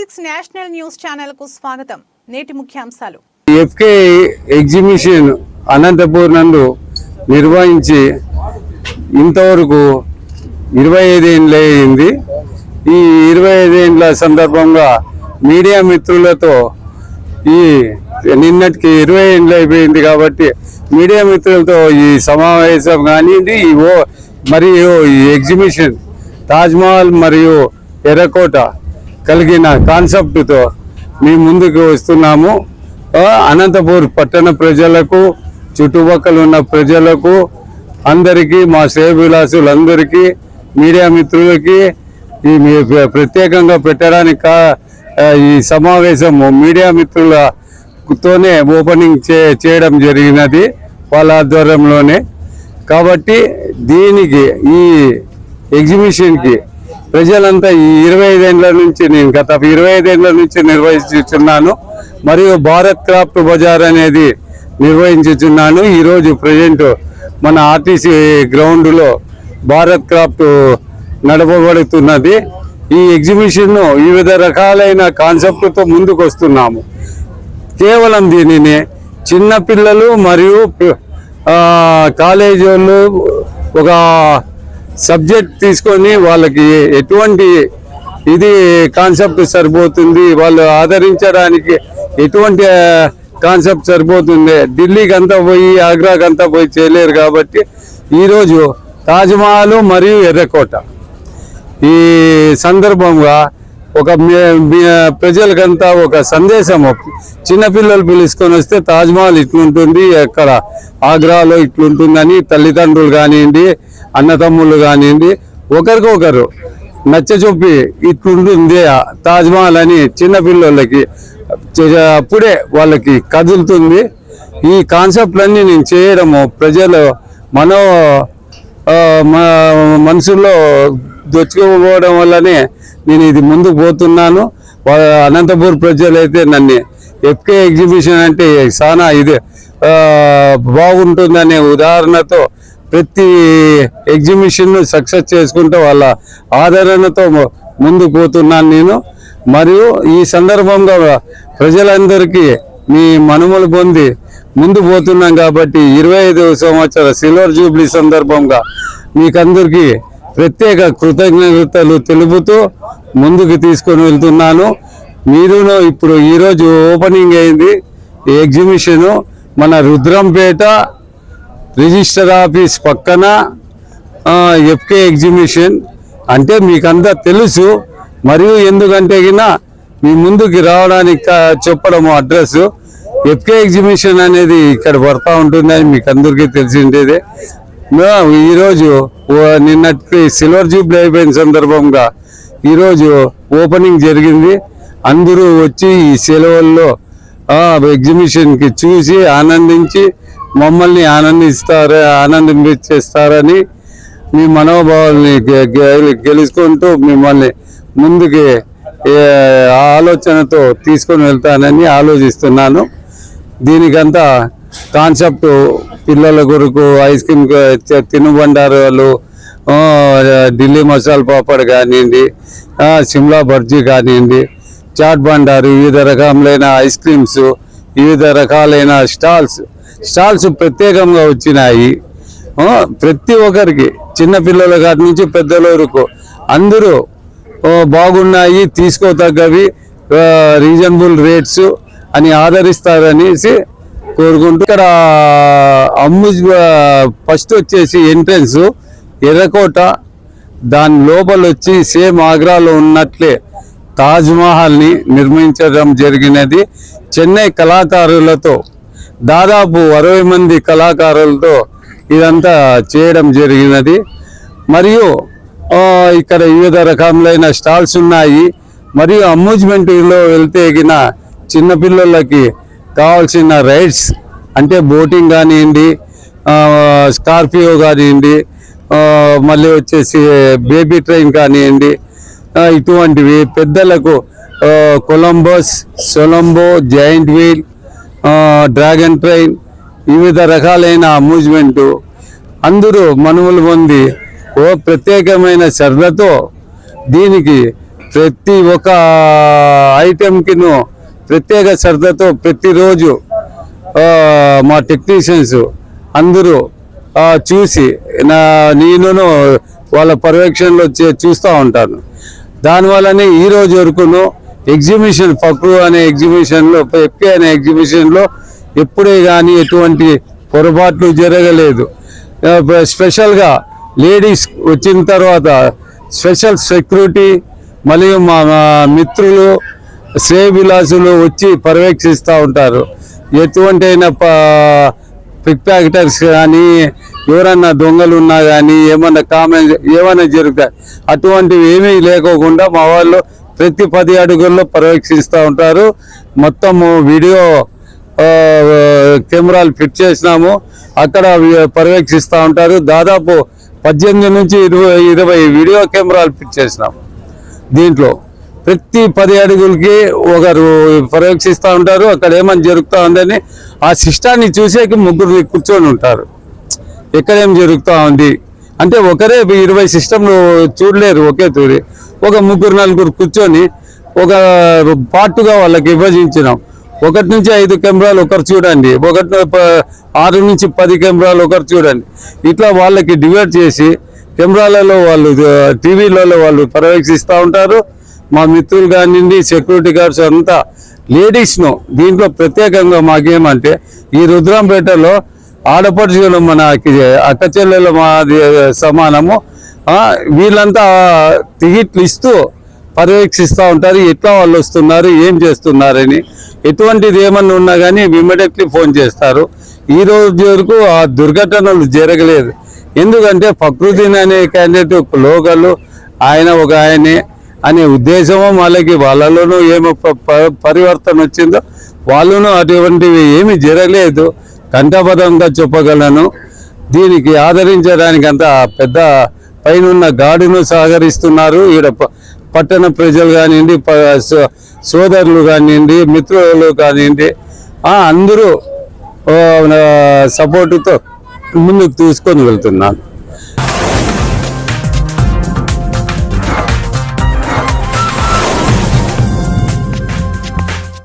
Six national news ఛానల్కు స్వాగతం. నేటి ముఖ్యాంశాలు. ఎఫ్కే ఎగ్జిబిషన్ అనంతపూర్ నందు నిర్వహించి ఇంతవరకు ఇరవై ఐదేళ్ళు అయింది ఈ ఇరవై ఐదేండ్ల సందర్భంగా మీడియా మిత్రులతో ఈ నిన్నటికి ఇరవై ఏళ్ళు అయిపోయింది కాబట్టి మీడియా మిత్రులతో ఈ సమావేశం కానివ్వండి ఓ మరియు ఈ ఎగ్జిబిషన్ తాజ్మహల్ మరియు ఎర్రకోట కలిగిన కాన్సెప్ట్తో మీ ముందుకు వస్తున్నాము. అనంతపూర్ పట్టణ ప్రజలకు చుట్టుపక్కల ఉన్న ప్రజలకు అందరికీ మా శ్రేయభిలాసులందరికీ మీడియా మిత్రులకి ఈ మీ- ప్రత్యేకంగా పెట్టడానికి ఈ సమావేశం మీడియా మిత్రులతోనే ఓపెనింగ్ చే చేయడం జరిగినది వాళ్ళ ఆధ్వర్యంలోనే. కాబట్టి దీనికి ఈ ఎగ్జిబిషన్కి ప్రజలంతా ఈ ఇరవై ఐదేళ్ళ నుంచి నేను గత ఇరవై ఐదేళ్ళ నుంచి నిర్వహించుచున్నాను. మరియు భారత్ క్రాఫ్ట్ బజార్ అనేది నిర్వహించుచున్నాను. ఈరోజు ప్రజెంట్ మన ఆర్టీసీ గ్రౌండ్లో భారత్ క్రాఫ్ట్ నడపబడుతున్నది. ఈ ఎగ్జిబిషన్ను వివిధ రకాలైన కాన్సెప్ట్తో ముందుకు వస్తున్నాము కేవలం దీనిని చిన్నపిల్లలు మరియు కాలేజీ వాళ్ళు ఒక సబ్జెక్ట్ తీసుకొని వాళ్ళకి ఎటువంటి ఇది కాన్సెప్ట్ సరిపోతుంది వాళ్ళు ఆదరించడానికి ఎటువంటి కాన్సెప్ట్ సరిపోతుంది. ఢిల్లీకి అంతా పోయి ఆగ్రాకి అంతా పోయి చేయలేరు కాబట్టి ఈరోజు తాజ్మహల్ మరియు ఎర్రకోట. ఈ సందర్భంగా ఒక మే- ప్రజలకంతా ఒక సందేశం. చిన్నపిల్లలు పిలుచుకొని వస్తే తాజ్మహల్ ఇట్లుంటుంది అక్కడ ఆగ్రాలో ఇట్లుంటుందని తల్లిదండ్రులు కానివ్వండి అన్నతమ్ముళ్ళు కానివ్వండి ఒకరికొకరు నచ్చచొప్పి ఇట్లుంటుంది తాజ్మహల్ అని చిన్నపిల్లలకి చే- అప్పుడే వాళ్ళకి కదులుతుంది. ఈ కాన్సెప్ట్లన్నీ నేను చేయడము ప్రజలు మనో ఆ, మనసులో దొచ్చుకుపోవడం వల్లనే నేను ఇది ముందుకు పోతున్నాను. అనంతపూర్ ప్రజలైతే నన్ను ఎఫ్కే ఎగ్జిబిషన్ అంటే చాలా ఇది బాగుంటుందనే ఉదాహరణతో ప్రతి ఎగ్జిబిషన్ను సక్సెస్ చేసుకుంటూ వాళ్ళ ఆదరణతో ముందుకు పోతున్నాను నేను. మరియు ఈ సందర్భంగా ప్రజలందరికీ మీ మనుమలు పొంది ముందు పోతున్నాం కాబట్టి ఇరవై ఐదు సంవత్సర సిల్వర్ జూబ్లీ సందర్భంగా మీకందరికీ ప్రత్యేక కృతజ్ఞతలు తెలుపుతూ ముందుకు తీసుకొని వెళ్తున్నాను. మీరును ఇప్పుడు ఈరోజు ఓపెనింగ్ అయింది. ఎగ్జిబిషన్ మన రుద్రంపేట రిజిస్టర్ ఆఫీస్ పక్కన ఎఫ్కే ఎగ్జిబిషన్. అంటే మీకంతా తెలుసు. మరియు ఎందుకంటే గిన మీ ముందుకి రావడానికి చెప్పడము అడ్రస్ ఎఫ్కే ఎగ్జిబిషన్ అనేది ఇక్కడ పడతా ఉంటుందని మీకు అందరికీ తెలిసిండేదే ఈరోజు నిన్నటి సిల్వర్ జూబ్లీ అయిపోయిన సందర్భంగా ఈరోజు ఓపెనింగ్ జరిగింది. అందరూ వచ్చి ఈ సెలవుల్లో ఎగ్జిబిషన్కి చూసి ఆనందించి మమ్మల్ని ఆనందిస్తారు ఆనందించేస్తారని మీ మనోభావాల్ని గె- గె- గెలుచుకుంటూ మిమ్మల్ని ముందుకి ఆలోచనతో తీసుకొని వెళ్తానని ఆలోచిస్తున్నాను. దీనికంతా కాన్సెప్ట్ పిల్లల కొరకు ఐస్ క్రీమ్ తినుబండారాలు ఢిల్లీ మసాలా పాపడ్ కానివ్వండి సిమ్లా బర్జీ కానివ్వండి చాట్ బండారు వివిధ రకములైన ఐస్ క్రీమ్స్ వివిధ రకాలైన స్టాల్స్ స్టాల్స్ ప్రత్యేకంగా వచ్చినాయి. ప్రతి ఒక్కరికి చిన్నపిల్లల కాటి నుంచి పెద్దల వరకు అందరూ బాగున్నాయి తీసుకోతగ్గవి రీజనబుల్ రేట్స్ అని ఆదరిస్తారనేసి కోరుకుంటూ ఇక్కడ అమ్ము ఫస్ట్ వచ్చేసి ఎంట్రన్స్ ఎర్రకోట దాని లోపల వచ్చి సేమ్ ఆగ్రాలో ఉన్నట్లే తాజ్ మహల్ని నిర్మించడం జరిగినది. చెన్నై కళాకారులతో దాదాపు అరవై మంది కళాకారులతో ఇదంతా చేయడం జరిగినది. మరియు ఇక్కడ వివిధ రకములైన స్టాల్స్ ఉన్నాయి. మరియు అమ్యూజ్మెంట్లో వెళ్తే ఎగిన చిన్నపిల్లలకి కావాల్సిన రైడ్స్ అంటే బోటింగ్ కానివ్వండి స్కార్పియో కానివ్వండి మళ్ళీ వచ్చేసి బేబీ ట్రైన్ కానివ్వండి ఇటువంటివి పెద్దలకు కొలంబోస్ కొలంబస్ సొలంబో జాయింట్ వీల్ డ్రాగన్ ట్రైన్ వివిధ రకాలైన అమ్యూజ్మెంటు. అందరూ మనువులు పొంది ఓ ప్రత్యేకమైన శ్రద్ధతో దీనికి ప్రతి ఒక్క ఐటెంకిను ప్రత్యేక శ్రద్ధతో ప్రతిరోజు మా టెక్నీషియన్స్ అందరూ చూసి నా నేనును వాళ్ళ పర్యవేక్షణలో చే- చూస్తూ ఉంటాను. దానివల్లనే ఈ రోజు వరకును ఎగ్జిబిషన్ ఫక్రు అనే ఎగ్జిబిషన్లో ఎప్పి అనే ఎగ్జిబిషన్లో ఎప్పుడే కానీ ఎటువంటి పొరపాట్లు జరగలేదు. స్పెషల్గా లేడీస్ వచ్చిన తర్వాత స్పెషల్ సెక్యూరిటీ మరియు మా మా మిత్రులు శ్రేయ విలాసులు వచ్చి పర్యవేక్షిస్తూ ఉంటారు. ఎటువంటి అయినా పిక్ ప్యాకెటర్స్ కానీ ఎవరన్నా దొంగలు ఉన్నా కానీ ఏమన్నా కామెంట్ ఏమైనా జరుగుతాయి అటువంటివి ఏమీ లేకోకుండా మా వాళ్ళు ప్రతి పది అడుగుల్లో పర్యవేక్షిస్తూ ఉంటారు. మొత్తము వీడియో కెమెరాలు ఫిట్ చేసినాము. అక్కడ పర్యవేక్షిస్తూ ఉంటారు. దాదాపు పద్దెనిమిది నుంచి ఇరవై ఇరవై వీడియో కెమెరాలు ఫిట్ చేసినాము దీంట్లో. ప్రతి పది అడుగులకి ఒకరు పర్యవేక్షిస్తూ ఉంటారు అక్కడ ఏమని జరుగుతూ ఉందని ఆ సిస్టాన్ని చూసేకి ముగ్గురు కూర్చొని ఉంటారు. ఎక్కడేం జరుగుతూ ఉంది? అంటే ఒకరే ఇరవై సిస్టంలు చూడలేరు ఒకే తూరి. ఒక ముగ్గురు నలుగురు కూర్చొని ఒక పార్టుగా వాళ్ళకి విభజించినాం. ఒకటి నుంచి ఐదు కెమెరాలు ఒకరు చూడండి ఒకటి ప- ఆరు నుంచి పది కెమెరాలు ఒకరు చూడండి. ఇట్లా వాళ్ళకి డివైడ్ చేసి కెమెరాలలో వాళ్ళు టీవీలలో వాళ్ళు పర్యవేక్షిస్తూ ఉంటారు. మా మిత్రులు కానివ్వండి సెక్యూరిటీ గార్డ్స్ అంతా లేడీస్ను దీంట్లో ప్రత్యేకంగా మాకేమంటే ఈ రుద్రంపేటలో ఆడపడుచులు మన అక్క చెల్లెలు మాది సమానము. వీళ్ళంతా టికెట్లు ఇస్తూ పర్యవేక్షిస్తూ ఉంటారు. ఎట్లా వాళ్ళు వస్తున్నారు ఏం చేస్తున్నారని. ఎటువంటిది ఏమన్నా ఉన్నా కానీ ఇమ్మీడియట్లీ ఫోన్ చేస్తారు. ఈ రోజు వరకు ఆ దుర్ఘటనలు జరగలేదు. ఎందుకంటే ఫక్రుద్దీన్ అనే క్యాండిడేట్ ఒక లోకల్ ఆయన ఒక ఆయనే. అనే ఉద్దేశము వాళ్ళకి వాళ్ళలోనూ ఏమో ప- ప- పరివర్తన వచ్చిందో వాళ్ళను అటువంటివి ఏమీ జరగలేదు. కంఠపదంగా చెప్పగలను. దీనికి ఆదరించడానికి అంత పెద్ద పైన గాడును సహకరిస్తున్నారు ఈడ ప- పట్టణ ప్రజలు కానివ్వండి ప- సో- సోదరులు కానివ్వండి మిత్రులు కానివ్వండి అందరూ సపోర్టుతో ముందుకు తీసుకొని వెళ్తున్నాను